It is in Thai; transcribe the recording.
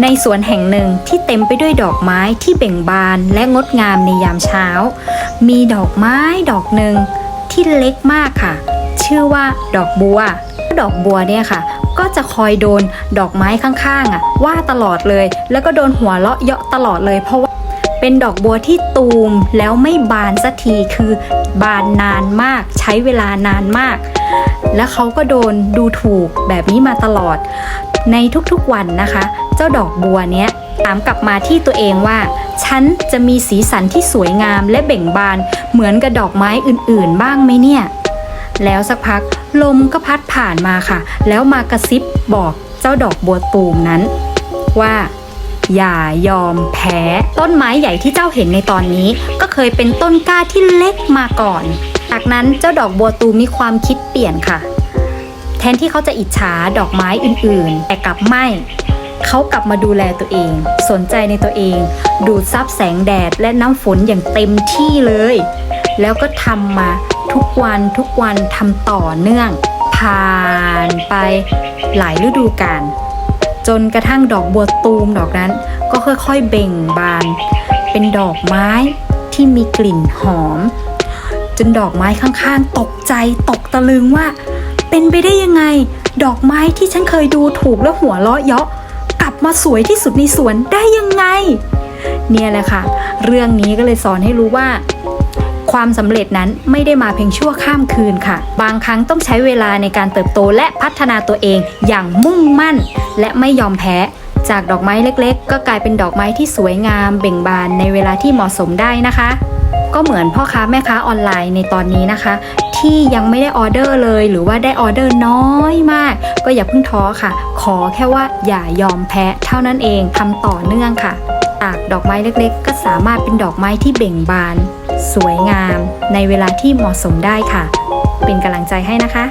ในสวนแห่งหนึ่งที่เต็มไปด้วยดอกไม้ที่เบ่งบานและงดงามในยามเช้า มีดอกไม้ดอกหนึ่งที่เล็กมากค่ะ ชื่อว่าดอกบัว ดอกบัวเนี่ยค่ะ ก็จะคอยโดนดอกไม้ข้างๆอะ ว่าตลอดเลย แล้วก็โดนหัวเราะเยาะตลอดเลยเพราะว่าเป็นดอกบัวที่ตูมแล้วไม่บานสักทีคือบานนานมาก ใช้เวลานานมาก และเขาก็โดนดูถูกแบบนี้มาตลอด ในทุกๆวันนะคะ เจ้าดอกบัวเนี้ยถามกลับมาที่ตัวเองว่า ฉันจะมีสีสันที่สวยงามและเบ่งบานเหมือนกับดอกไม้อื่นๆ บ้างไหมเนี่ย แล้วสักพักลมก็พัดผ่านมาค่ะ แล้วมากระซิบบอกเจ้าดอกบัวตูมนั้น ว่าอย่ายอมแพ้ ต้นไม้ใหญ่ที่เจ้าเห็นในตอนนี้ ก็เคยเป็นต้นกล้าที่เล็กมาก่อน จากนั้นเจ้าดอกบัวตูมมีความคิดเปลี่ยนค่ะ แทนที่เขาจะอิจฉาดอกไม้อื่นๆ แต่กลับไม่ เขากลับมาดูแลตัวเอง สนใจในตัวเอง ดูดซับแสงแดดและน้ำฝนอย่างเต็มที่เลย แล้วก็ทำมาทุกวันทุกวันทำต่อเนื่อง ผ่านไปหลายฤดูกาลจนกระทั่งดอกบัวตูมดอกนั้น ก็ค่อยๆเบ่งบาน เป็นดอกไม้ที่มีกลิ่นหอม จนดอกไม้ข้างๆ ตกใจตกตะลึงว่า เป็นไปได้ยังไง ดอกไม้ที่ฉันเคยดูถูกและหัวเราะเยาะกลับมาสวยที่สุดในสวนได้ยังไง เนี่ยแหละค่ะ เรื่องนี้ก็เลยสอนให้รู้ว่า ความสำเร็จนั้นไม่ได้มาเพียงชั่วข้ามคืนค่ะ บางครั้งต้องใช้เวลาในการเติบโตและพัฒนาตัวเองอย่างมุ่งมั่น และไม่ยอมแพ้จากดอกไม้เล็ก ๆ ก็กลายเป็นดอกไม้ที่สวยงามเบ่งบานในเวลาที่เหมาะสมได้นะคะ ก็เหมือนพ่อค้าแม่ค้าออนไลน์ในตอนนี้นะคะ ที่ยังไม่ได้ออเดอร์เลย หรือว่าได้ออเดอร์น้อยมาก ก็อย่าเพิ่งท้อค่ะ ขอแค่ว่าอย่ายอมแพ้เท่านั้นเองทำต่อเนื่องค่ะตากดอกไม้เล็กๆ ก็สามารถเป็นดอกไม้ที่เบ่งบาน สวยงาม ในเวลาที่เหมาะสมได้ค่ะ เป็นกำลังใจให้นะคะ